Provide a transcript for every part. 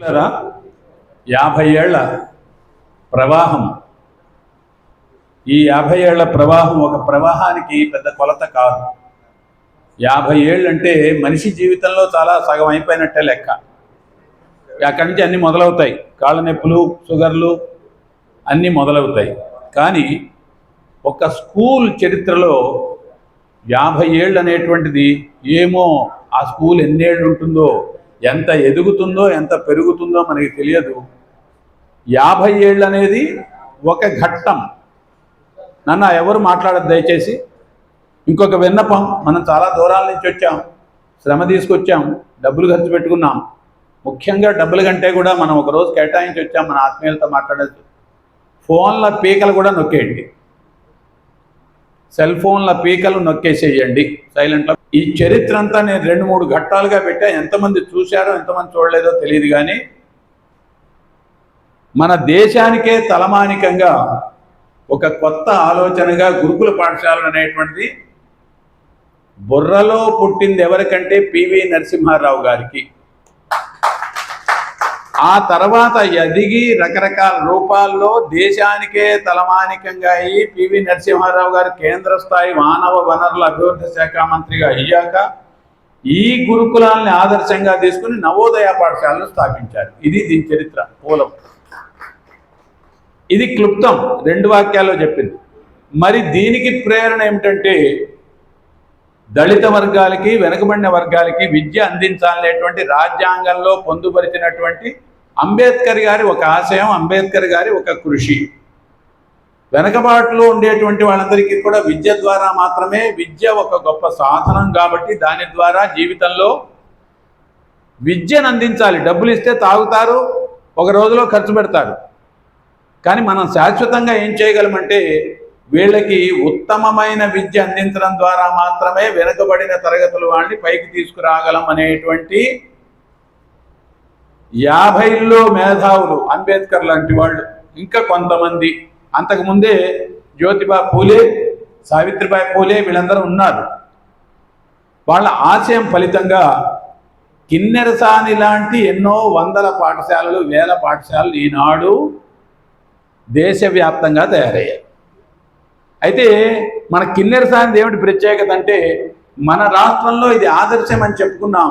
మిత్రులారా, యాభై ఏళ్ళ ప్రవాహం. ఈ యాభై ఏళ్ళ ప్రవాహం ఒక ప్రవాహానికి పెద్ద కొలత కాదు. యాభై ఏళ్ళు అంటే మనిషి జీవితంలో చాలా సగం అయిపోయినట్టే లెక్క. అక్కడి నుంచి అన్నీ మొదలవుతాయి. కాళ్ళ నొప్పులు షుగర్లు అన్నీ మొదలవుతాయి. కానీ ఒక స్కూల్ చరిత్రలో యాభై ఏళ్ళు అనేటువంటిది ఏమో ఆ స్కూల్ ఎన్నేళ్ళు ఉంటుందో ఎంత ఎదుగుతుందో ఎంత పెరుగుతుందో మనకి తెలియదు. యాభై ఏళ్ళు అనేది ఒక ఘట్టం. నన్ను ఎవరు మాట్లాడదు దయచేసి. ఇంకొక విన్నపం మనం చాలా దూరాల నుంచి వచ్చాం. శ్రమ తీసుకొచ్చాం. డబ్బులు ఖర్చు పెట్టుకున్నాం. ముఖ్యంగా డబ్బుల కంటే కూడా మనం ఒక రోజు కేటాయించి వచ్చాం మన ఆత్మీయులతో మాట్లాడచ్చు. ఫోన్ల పీకలు కూడా నొక్కేయండి. సెల్ ఫోన్ల పీకలు నొక్కేసేయండి. సైలెంట్లో ఈ చరిత్ర అంతా నేను రెండు మూడు ఘట్టాలుగా పెట్టా. ఎంతమంది చూశారో ఎంతమంది చూడలేదో తెలియదు కానీ మన దేశానికే తలమానికంగా ఒక కొత్త ఆలోచనగా గురుకుల పాఠశాలలు అనేటువంటిది బుర్రలో పుట్టింది ఎవరికంటే పివి నరసింహారావు గారికి. ఆ తర్వాత ఎదిగి రకరకాల రూపాల్లో దేశానికే తలమానికంగా అయ్యి పివి నరసింహారావు గారు కేంద్ర స్థాయి మానవ వనరుల అభివృద్ధి శాఖ మంత్రిగా అయ్యాక ఈ గురుకులాల్ని ఆదర్శంగా తీసుకుని నవోదయ పాఠశాలను స్థాపించారు. ఇది దీని చరిత్ర మూలం ఇది క్లుప్తం రెండు వాక్యాల్లో చెప్పింది. మరి దీనికి ప్రేరణ ఏమిటంటే దళిత వర్గాలకి వెనుకబడిన వర్గాలకి విద్య అందించాలనేటువంటి రాజ్యాంగంలో పొందుపరిచినటువంటి అంబేద్కర్ గారి ఒక ఆశయం అంబేద్కర్ గారి ఒక కృషి. వెనకబాటులో ఉండేటువంటి వాళ్ళందరికీ కూడా విద్య ద్వారా మాత్రమే విద్య ఒక గొప్ప సాధనం కాబట్టి దాని ద్వారా జీవితంలో విద్యను అందించాలి డబ్బులు ఇస్తే తాగుతారు ఒక రోజులో ఖర్చు పెడతారు. కానీ మనం శాశ్వతంగా ఏం చేయగలమంటే వీళ్ళకి ఉత్తమమైన విద్య అందించడం ద్వారా మాత్రమే వెనుకబడిన తరగతుల వాళ్ళని పైకి తీసుకురాగలం అనేటువంటి యాభైల్లో మేధావులు అంబేద్కర్ లాంటి వాళ్ళు ఇంకా కొంతమంది. అంతకుముందే జ్యోతిబా పూలే సావిత్రిబాయి పూలే వీళ్ళందరూ ఉన్నారు. వాళ్ళ ఆశయం ఫలితంగా కిన్నెరసాని లాంటి ఎన్నో వందల పాఠశాలలు వేల పాఠశాలలు ఈనాడు దేశవ్యాప్తంగా తయారయ్యాయి. అయితే మన కిన్నెరసాని ఏమిటి ప్రత్యేకత అంటే మన రాష్ట్రంలో ఇది ఆదర్శం అని చెప్పుకున్నాం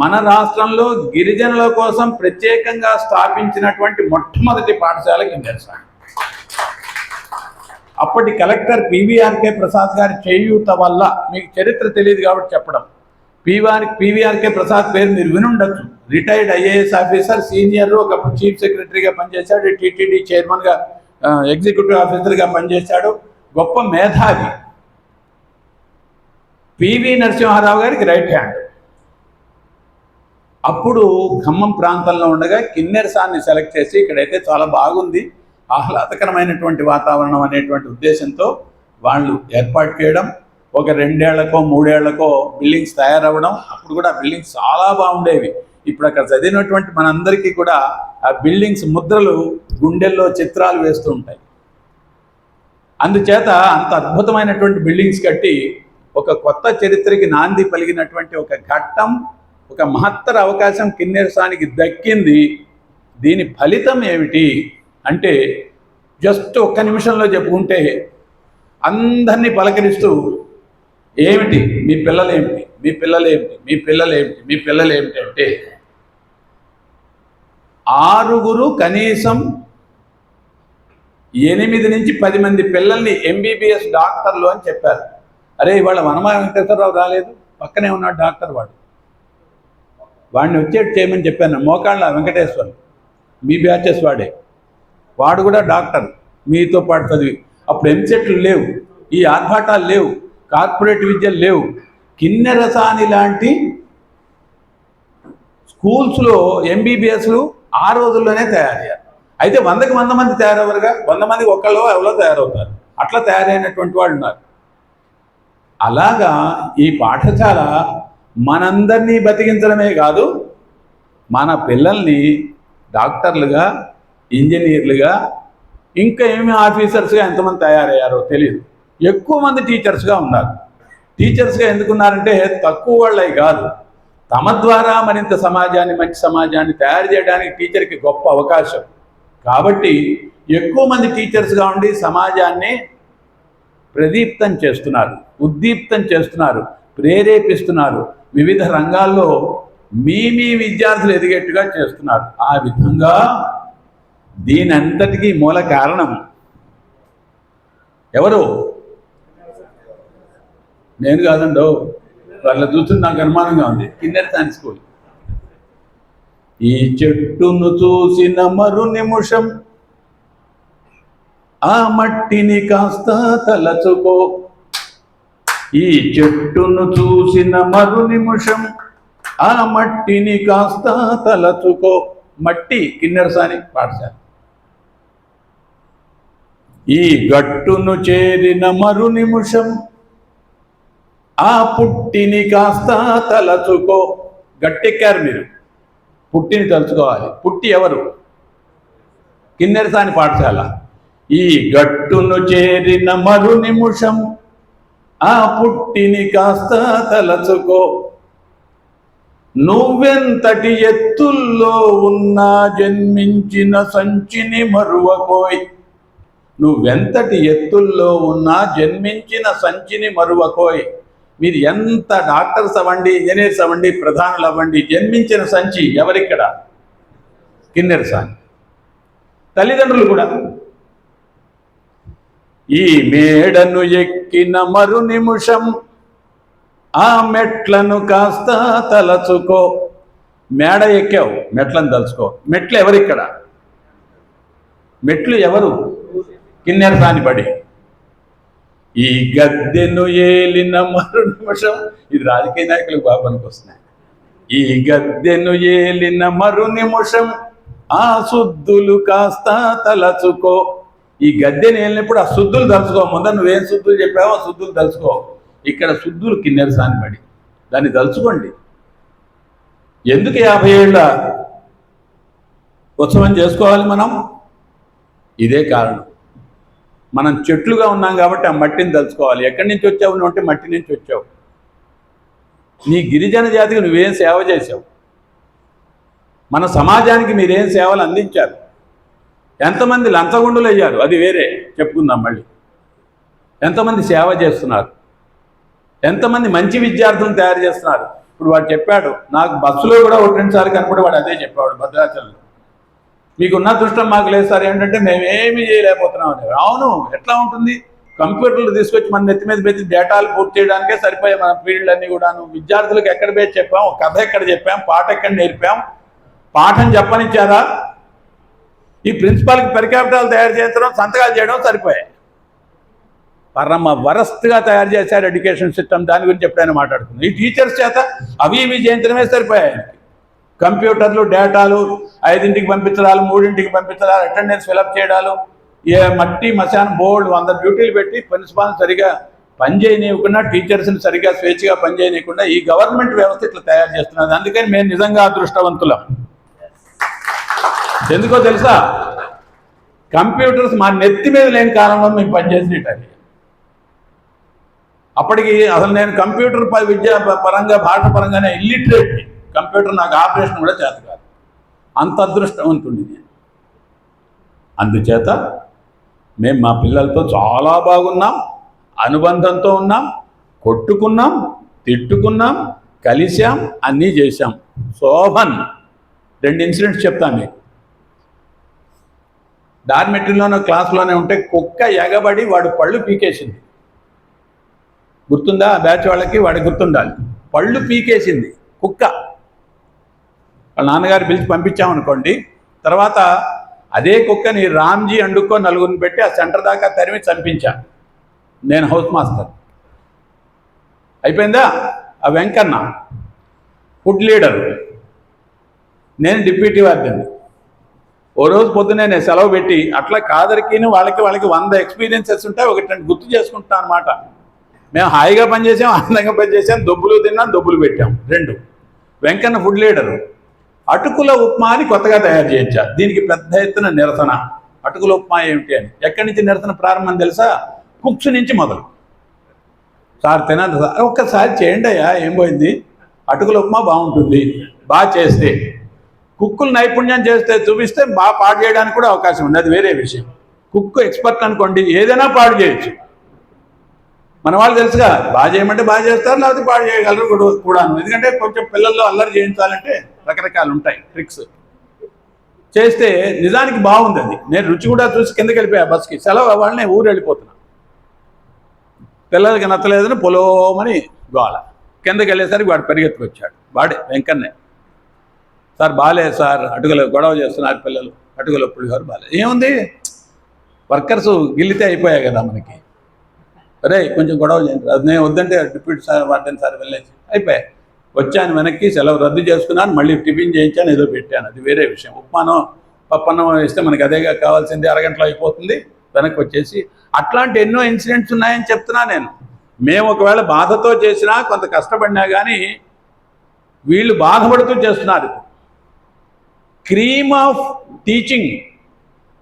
మన రాష్ట్రంలో గిరిజనుల కోసం ప్రత్యేకంగా స్థాపించినటువంటి మొట్టమొదటి పాఠశాల కిన్నెరసాని అప్పటి కలెక్టర్ పివిఆర్కే ప్రసాద్ గారి చేయూత వల్ల మీకు చరిత్ర తెలియదు కాబట్టి చెప్పడం. పివిఆర్ పివిఆర్కే ప్రసాద్ పేరు మీరు వినుండొచ్చు. రిటైర్డ్ ఐఏఎస్ ఆఫీసర్ సీనియర్ ఒకప్పుడు చీఫ్ సెక్రటరీగా పనిచేశాడు టీటీడీ చైర్మన్గా ఎగ్జిక్యూటివ్ ఆఫీసర్గా పనిచేశాడు. గొప్ప మేధావి. పివి నరసింహారావు గారికి రైట్ హ్యాండ్. అప్పుడు ఖమ్మం ప్రాంతంలో ఉండగా కిన్నెరసాన్ని సెలెక్ట్ చేసి ఇక్కడైతే చాలా బాగుంది. ఆహ్లాదకరమైనటువంటి వాతావరణం అనేటువంటి ఉద్దేశంతో వాళ్ళు ఏర్పాటు చేయడం ఒక రెండేళ్ళకో మూడేళ్ళకో బిల్డింగ్స్ తయారవ్వడం అప్పుడు కూడా బిల్డింగ్స్ చాలా బాగుండేవి. ఇప్పుడు అక్కడ చదివినటువంటి మనందరికీ కూడా ఆ బిల్డింగ్స్ ముద్రలు గుండెల్లో చిత్రాలు వేస్తూ ఉంటాయి. అందుచేత అంత అద్భుతమైనటువంటి బిల్డింగ్స్ కట్టి ఒక కొత్త చరిత్రకి నాంది పలిగినటువంటి ఒక ఘట్టం ఒక మహత్తర అవకాశం కిన్నెరసానికి దక్కింది. దీని ఫలితం ఏమిటి అంటే జస్ట్ ఒక్క నిమిషంలో చెప్పుకుంటే అందరినీ పలకరిస్తూ ఏమిటి? మీ పిల్లలు ఏమిటి మీ పిల్లలేమిటి? మీ పిల్లలేమిటి? మీ పిల్లలు ఏమిటి అంటే ఆరుగురు కనీసం ఎనిమిది నుంచి పది మంది పిల్లల్ని ఎంబీబీఎస్ డాక్టర్లు అని చెప్పారు. అరే ఇవాళ వనమా వెంకటేశ్వరరావు రాలేదు? పక్కనే ఉన్నాడు డాక్టర్ వాడు. వాడిని వచ్చేట్టు చేయమని చెప్పాను. మోకాళ్ళ వెంకటేశ్వర్ మీ బ్యాచెస్ వాడే. వాడు కూడా డాక్టర్ మీతో పాటు చదివి. అప్పుడు ఎంసెట్లు లేవు ఈ ఆర్భాటాలు లేవు కార్పొరేట్ విద్యలు లేవు. కిన్నెరసాని లాంటి స్కూల్స్లో ఎంబీబీఎస్లు ఆ రోజుల్లోనే తయారయ్యారు. అయితే వందకి వంద మంది తయారవ్వరుగా? వంద మంది ఒకళ్ళు ఎవరో తయారవుతారు. అట్లా తయారైనటువంటి వాళ్ళు ఉన్నారు. అలాగా ఈ పాఠశాల మనందరినీ బతికించడమే కాదు మన పిల్లల్ని డాక్టర్లుగా ఇంజనీర్లుగా ఇంకా ఏమి ఆఫీసర్స్గా ఎంతమంది తయారయ్యారో తెలియదు ఎక్కువ మంది టీచర్స్గా ఉన్నారు. టీచర్స్గా ఎందుకున్నారంటే తక్కువ వాళ్ళవి కాదు. తమ ద్వారా మరింత సమాజాన్ని మంచి సమాజాన్ని తయారు చేయడానికి టీచర్కి గొప్ప అవకాశం. కాబట్టి ఎక్కువ మంది టీచర్స్గా ఉండి సమాజాన్ని ప్రదీప్తం చేస్తున్నారు ఉద్దీప్తం చేస్తున్నారు ప్రేరేపిస్తున్నారు. వివిధ రంగాల్లో మీ మీ విద్యార్థులు ఎదిగేట్టుగా చేస్తున్నారు. ఆ విధంగా దీని అంతటికీ మూల కారణం ఎవరు? నేను కాదండో. వాళ్ళ చూసి నాకు అనుమానంగా ఉంది. Kinnera science school. ఈ చెట్టును చూసిన మరు నిమిషం ఆ మట్టిని కాస్త తలచుకో. ఈ చెట్టును చూసిన మరు నిమిషం ఆ మట్టిని కాస్త తలచుకో. మట్టి కిన్నెరసాని పాఠశాల. ఈ గట్టును చేరిన మరు నిమిషం ఆ పుట్టిని కాస్త తలచుకో. గట్టెక్కారు మీరు. పుట్టిని తలుచుకోవాలి. పుట్టి ఎవరు? కిన్నెరసాని పాఠశాల. ఈ గట్టును చేరిన మరు నిమిషం ఆ పుట్టిని కాస్త తలచుకో. నువ్వెంతటి ఎత్తుల్లో ఉన్నా జన్మించిన సంచిని మరువకోయ్. నువ్వెంతటి ఎత్తుల్లో ఉన్నా జన్మించిన సంచిని మరువకోయ్. మీరు ఎంత డాక్టర్స్ అవ్వండి ఇంజనీర్స్ అవ్వండి ప్రధానులు అవ్వండి జన్మించిన సంచి ఎవరిక్కడ? కిన్నెర సాని తల్లిదండ్రులు కూడా. ఈ మేడను ఎక్కిన మరు నిమిషం ఆ మెట్లను కాస్త తలచుకో. మేడ ఎక్కావు మెట్లను తలుచుకో. మెట్లు ఎవరు ఇక్కడ? మెట్లు ఎవరు? కిన్నెర సాని ఈ గద్దెను ఏలిన మరు నిమిషం ఇది రాజకీయ నాయకులకు బాబానికి వస్తున్నాయి ఈ గద్దెను ఏలిన మరు నిమిషం ఆ శుద్ధులు కాస్త తలచుకో. ఈ గద్దెని వెళ్ళినప్పుడు ఆ శుద్ధులు తలుచుకో. ముందర నువ్వేం శుద్ధులు చెప్పావో ఆ శుద్ధులు తలుచుకో. ఇక్కడ శుద్ధులు కిన్నెరసాని పడి దాన్ని తలుచుకోండి. ఎందుకు యాభై ఏళ్ళ ఉత్సవం చేసుకోవాలి మనం? ఇదే కారణం. మనం చెట్లుగా ఉన్నాం కాబట్టి ఆ మట్టిని తలుచుకోవాలి. ఎక్కడి నుంచి వచ్చావు? నువ్వు అంటే మట్టి నుంచి వచ్చావు. నీ గిరిజన జాతికి నువ్వేం సేవ చేసావు మన సమాజానికి మీరేం సేవలు అందించారు? ఎంతమంది లంచగొండులు అయ్యారు? అది వేరే. చెప్పుకుందాం మళ్ళీ. ఎంతమంది సేవ చేస్తున్నారు? ఎంతమంది మంచి విద్యార్థులను తయారు చేస్తున్నారు? ఇప్పుడు వాడు చెప్పాడు నాకు బస్సులో కూడా ఒకటి రెండుసార్లు కనపడి వాడు అదే చెప్పాడు భద్రాచలంలో. మీకున్న దృష్టం మాకు లేదు సార్ ఏంటంటే మేమేమి చేయలేకపోతున్నాం అని. అవును ఎట్లా ఉంటుంది? కంప్యూటర్లు తీసుకొచ్చి మన నెత్తి మీద పెట్టి డేటాలు పూర్తి చేయడానికే సరిపోయే మన ఫీల్డ్ అన్ని కూడాను. విద్యార్థులకు ఎక్కడ పేరు చెప్పాం ఒక కథ ఎక్కడ చెప్పాం పాట ఎక్కడ నేర్పాం? పాఠం చెప్పనిచ్చారా? ఈ ప్రిన్సిపాల్కి పరికాపిటాలు తయారు చేయడం సంతకాలు చేయడం సరిపోయాయి. పరమ వరస్ట్గా తయారు చేశారు ఎడ్యుకేషన్ సిస్టమ్. దాని గురించి ఎప్పుడైనా మాట్లాడుతుంది ఈ టీచర్స్ చేత అవి ఇవి చేయించడమే సరిపోయాయి. కంప్యూటర్లు డేటాలు ఐదింటికి పంపించడాలు మూడింటికి పంపించడాలు అటెండెన్స్ ఫిలప్ చేయడాలు ఏ మట్టి మశాన్ బోర్డు వంద డ్యూటీలు పెట్టి ప్రిన్సిపాల్ని సరిగా పనిచేయనివ్వకుండా టీచర్స్ని సరిగా స్వేచ్ఛగా పని ఈ గవర్నమెంట్ వ్యవస్థ ఇట్లా తయారు చేస్తున్నది. అందుకని మేము నిజంగా అదృష్టవంతులం. ఎందుకో తెలుసా? కంప్యూటర్స్ మా నెత్తి మీద లేని కాలంలో మేము పనిచేసేటది అప్పటికి అసలు నేను కంప్యూటర్ ప- విద్యా పరంగా భాష పరంగానే ఇల్లిటరేట్ కంప్యూటర్ నాకు ఆపరేషన్ కూడా చేత కాదు. అంత అదృష్టవంతుడి నేను అందుచేత మేము మా పిల్లలతో చాలా బాగున్నాం. అనుబంధంతో ఉన్నాం. కొట్టుకున్నాం. తిట్టుకున్నాం. కలిశాం. అన్నీ చేశాం. శోభన్ రెండు ఇన్సిడెంట్స్ చెప్తాను మీకు. డార్మెటరీలోనో క్లాస్లోనే ఉంటే కుక్క ఎగబడి వాడు పళ్ళు పీకేసింది. గుర్తుందా? ఆ బ్యాచ్ వాళ్ళకి వాడి గుర్తుండాలి. పళ్ళు పీకేసింది. కుక్క. వాళ్ళ నాన్నగారు పిలిచి పంపించామనుకోండి తర్వాత అదే కుక్కని రామ్జీ అండుకో నలుగురిని పెట్టి ఆ సెంటర్ దాకా తరిమి చంపించా. నేను హౌస్ మాస్టర్. అయిపోయిందా? ఆ వెంకన్న. Food leader. నేను డిప్యూటీ వార్డెన్ ఓ రోజు పొద్దునే నేను సెలవు పెట్టి అట్లా కాదరికిని వాళ్ళకి వాళ్ళకి వంద ఎక్స్పీరియన్సెస్ ఉంటాయి ఒకటి రెండు గుర్తు చేసుకుంటాను అనమాట మేము హాయిగా పనిచేసాం ఆనందంగా పనిచేసాం దొబ్బులు తిన్నాం దొబ్బులు పెట్టాం రెండు. వెంకన్న ఫుడ్ లీడరు అటుకుల ఉప్మా అని కొత్తగా తయారు చేయించా. దీనికి పెద్ద ఎత్తున నిరసన. అటుకుల ఉప్మా ఏమిటి అని. ఎక్కడి నుంచి నిరసన ప్రారంభం తెలుసా? కుక్స్ నుంచి మొదలు. సార్ తినాలి సార్. ఒక్కసారి చేయండి అయ్యా ఏం పోయింది? అటుకుల ఉప్మా బాగుంటుంది. బాగా చేస్తే. కుక్కులు నైపుణ్యం చేస్తే చూపిస్తే బాగా పాడు చేయడానికి కూడా అవకాశం ఉంది. అది వేరే విషయం. కుక్కు ఎక్స్పర్ట్ అనుకోండి ఏదైనా పాడు చేయొచ్చు. మన వాళ్ళు తెలుసుగా బాగా చేయమంటే బాగా చేస్తారు లేకపోతే పాడు చేయగలరు కూడా కూడాను. ఎందుకంటే కొంచెం పిల్లల్లో అల్లరి చేయించాలంటే రకరకాలు ఉంటాయి ట్రిక్స్ చేస్తే నిజానికి బాగుంది అది. నేను రుచి కూడా చూసి కిందకి వెళ్ళిపోయా బస్కి సెలవు వాళ్ళని ఊరు వెళ్ళిపోతున్నా. పిల్లలకి నచ్చలేదని పొలోమని గోళ కిందకి వెళ్ళేసరికి వాడు పరిగెత్తుకొచ్చాడు. వాడే వెంకన్నే సార్ బాగాలేదు సార్ అటుకలు గొడవ చేస్తున్నారు పిల్లలు అటుకలు గారు బాగాలేదు ఏముంది? వర్కర్స్ గిల్లితే అయిపోయాయి కదా మనకి. అరే కొంచెం గొడవ చేయండి. అది నేను వద్దంటే డిప్యూటీ సార్ వార్డెన్ సార్ వెళ్ళేసి అయిపోయాయి. వచ్చాను వెనక్కి సెలవు రద్దు చేసుకున్నాను మళ్ళీ టిఫిన్ చేయించాను ఏదో పెట్టాను. అది వేరే విషయం. ఉప్మానం పప్పన్నం ఇస్తే మనకి అదేగా కావాల్సింది అరగంటలో అయిపోతుంది. వెనక్కి వచ్చేసి అట్లాంటి ఎన్నో ఇన్సిడెంట్స్ ఉన్నాయని చెప్తున్నా నేను. మేము ఒకవేళ బాధతో చేసినా కొంత కష్టపడినా కానీ వీళ్ళు బాధపడుతూ చేస్తున్నారు. క్రీమ్ ఆఫ్ టీచింగ్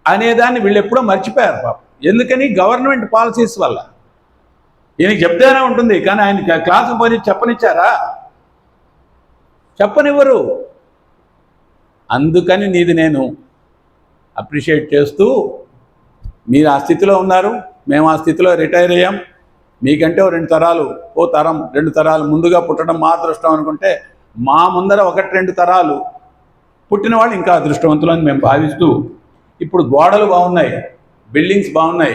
అనేదాన్ని వీళ్ళు ఎప్పుడో మర్చిపోయారు పాపం. ఎందుకని? గవర్నమెంట్ పాలసీస్ వల్ల. ఈయనకి చెప్తేనే ఉంటుంది కానీ ఆయన క్లాసు పోయి చెప్పనిచ్చారా? చెప్పనివ్వరు. అందుకని నీది నేను అప్రిషియేట్ చేస్తూ మీరు ఆ స్థితిలో ఉన్నారు మేము ఆ స్థితిలో రిటైర్ అయ్యాం. మీకంటే రెండు తరాలు ఓ తరం రెండు తరాలు ముందుగా పుట్టడం మా అదృష్టం అనుకుంటే మా ముందర ఒకటి రెండు తరాలు పుట్టిన వాళ్ళు ఇంకా అదృష్టవంతులని మేము భావిస్తూ ఇప్పుడు గోడలు బాగున్నాయి బిల్డింగ్స్ బాగున్నాయి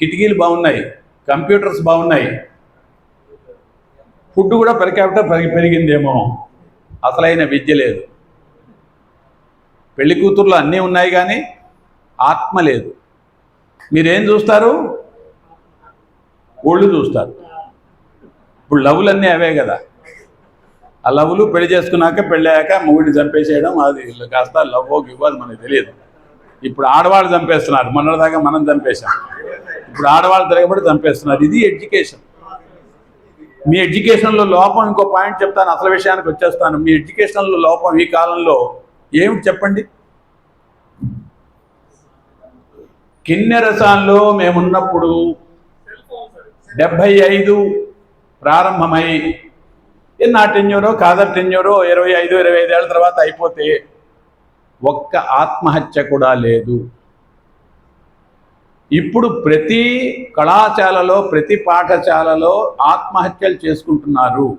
కిటికీలు బాగున్నాయి కంప్యూటర్స్ బాగున్నాయి. ఫుడ్ కూడా పెర్ క్యాపిటల్ పెరిగి పెరిగిందేమో. అసలైన విద్య లేదు. పెళ్ళి కూతుర్లు అన్నీ ఉన్నాయి కానీ ఆత్మ లేదు. మీరేం చూస్తారు? ఒళ్ళు చూస్తారు. ఇప్పుడు లవ్లు అన్నీ అవే కదా. ఆ లవ్లు పెళ్ళి చేసుకున్నాక పెళ్ళాక మొగుడిని చంపేసేయడం అది కాస్త లవ్ ఇవ్వదు మనకు తెలియదు. ఇప్పుడు ఆడవాళ్ళు చంపేస్తున్నారు మొన్నటిదాకా మనం చంపేశాం. ఇప్పుడు ఆడవాళ్ళు తిరగబడి చంపేస్తున్నారు. ఇది ఎడ్యుకేషన్. మీ ఎడ్యుకేషన్లో లోపం ఇంకో పాయింట్ చెప్తాను అసలు విషయానికి వచ్చేస్తాను. మీ ఎడ్యుకేషన్లో లోపం ఈ కాలంలో ఏమిటి చెప్పండి? కిన్నెరసాన్లో మేమున్నప్పుడు డెబ్భై ఐదు ప్రారంభమై నా టెన్యూరో కాదర్ టెన్యూరో ఇరవై ఐదు ఇరవై ఐదేళ్ళ తర్వాత అయిపోతే ఒక్క ఆత్మహత్య కూడా లేదు. ఇప్పుడు ప్రతి కళాశాలలో ప్రతి పాఠశాలలో ఆత్మహత్యలు చేసుకుంటున్నారు.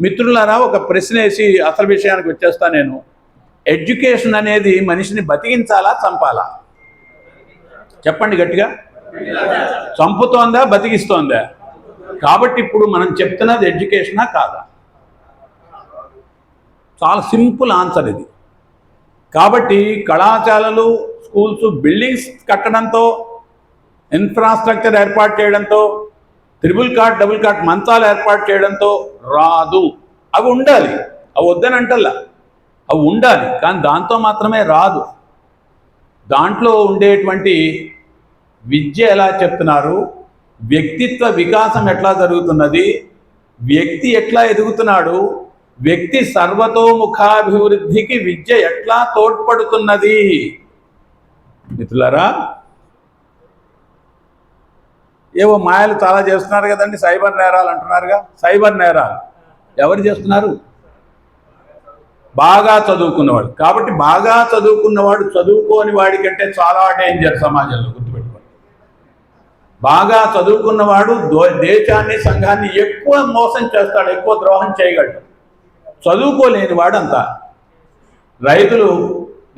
మిత్రులారా ఒక ప్రశ్న వేసి అసలు విషయానికి వచ్చేస్తా నేను. ఎడ్యుకేషన్ అనేది మనిషిని బతికించాలా చంపాలా? చెప్పండి గట్టిగా. చంపుతోందా బతికిస్తోందా? కాబట్టి ఇప్పుడు మనం చెప్తున్నది ఎడ్యుకేషనా కాదా? చాలా సింపుల్ ఆన్సర్ ఇది. కాబట్టి కళాశాలలు స్కూల్స్ బిల్డింగ్స్ కట్టడంతో ఇన్ఫ్రాస్ట్రక్చర్ ఏర్పాటు చేయడంతో త్రిబుల్ కాట్ డబుల్ కాట్ మంచాలు ఏర్పాటు చేయడంతో రాదు. అవి ఉండాలి. అవి వద్దని అంటల్లా అవి ఉండాలి. కానీ దాంతో మాత్రమే రాదు. దాంట్లో ఉండేటువంటి విద్య ఎలా చెప్తున్నారు? వ్యక్తిత్వ వికాసం ఎట్లా జరుగుతున్నది? వ్యక్తి ఎట్లా ఎదుగుతున్నాడు? వ్యక్తి సర్వతోముఖాభివృద్ధికి విద్య ఎట్లా తోడ్పడుతున్నది? మిత్రులారా ఏవో మాయలు చాలా చేస్తున్నారు కదండి సైబర్ నేరాలు అంటున్నారుగా సైబర్ నేరాలు. ఎవరు చేస్తున్నారు? బాగా చదువుకున్నవాడు. కాబట్టి బాగా చదువుకున్నవాడు చదువుకోని వాడికంటే చాలా డేంజర్ సమాజంలో గుర్తుపెట్టుకోండి. బాగా చదువుకున్నవాడు దో- దేశాన్ని సంఘాన్ని ఎక్కువ మోసం చేస్తాడు ఎక్కువ ద్రోహం చేయగలడు. చదువుకోలేని వాడు రైతులు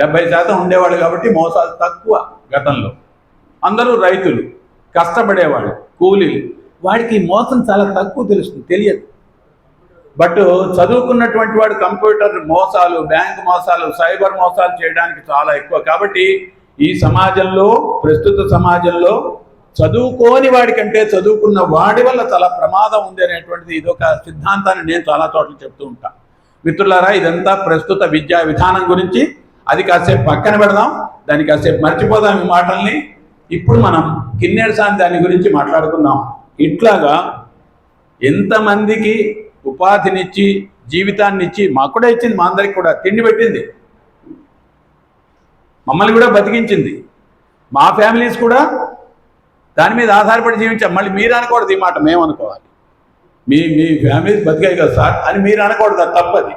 డెబ్బై శాతం ఉండేవాడు కాబట్టి మోసాలు తక్కువ గతంలో. అందరూ రైతులు కష్టపడేవాడు కూలీలు. వాడికి మోసం చాలా తక్కువ తెలుస్తుంది తెలియదు. బట్ చదువుకున్నటువంటి వాడు కంప్యూటర్ మోసాలు బ్యాంక్ మోసాలు సైబర్ మోసాలు చేయడానికి చాలా ఎక్కువ. కాబట్టి ఈ సమాజంలో ప్రస్తుత సమాజంలో చదువుకోని వాడికంటే చదువుకున్న వాడి వల్ల చాలా ప్రమాదం ఉంది అనేటువంటిది ఇదొక సిద్ధాంతాన్ని నేను చాలా చోట్ల చెప్తూ ఉంటాను మిత్రులారా ఇదంతా ప్రస్తుత విద్యా విధానం గురించి. అది కాసేపు పక్కన పెడదాం దాన్ని కాసేపు మర్చిపోదాం ఈ మాటల్ని. ఇప్పుడు మనం కిన్నెరసాని దాని గురించి మాట్లాడుకుందాం. ఇట్లాగా ఎంతమందికి ఉపాధినిచ్చి జీవితాన్ని ఇచ్చి మాకు కూడా ఇచ్చింది మా అందరికి కూడా తిండి పెట్టింది. మమ్మల్ని కూడా బతికించింది. మా ఫ్యామిలీస్ కూడా దాని మీద ఆధారపడి జీవించాం మళ్ళీ మీరు అనకూడదు ఈ మాట మేము అనుకోవాలి. మీ మీ ఫ్యామిలీ బతికాయి కదా సార్ అని మీరు అనకూడదు తప్పది.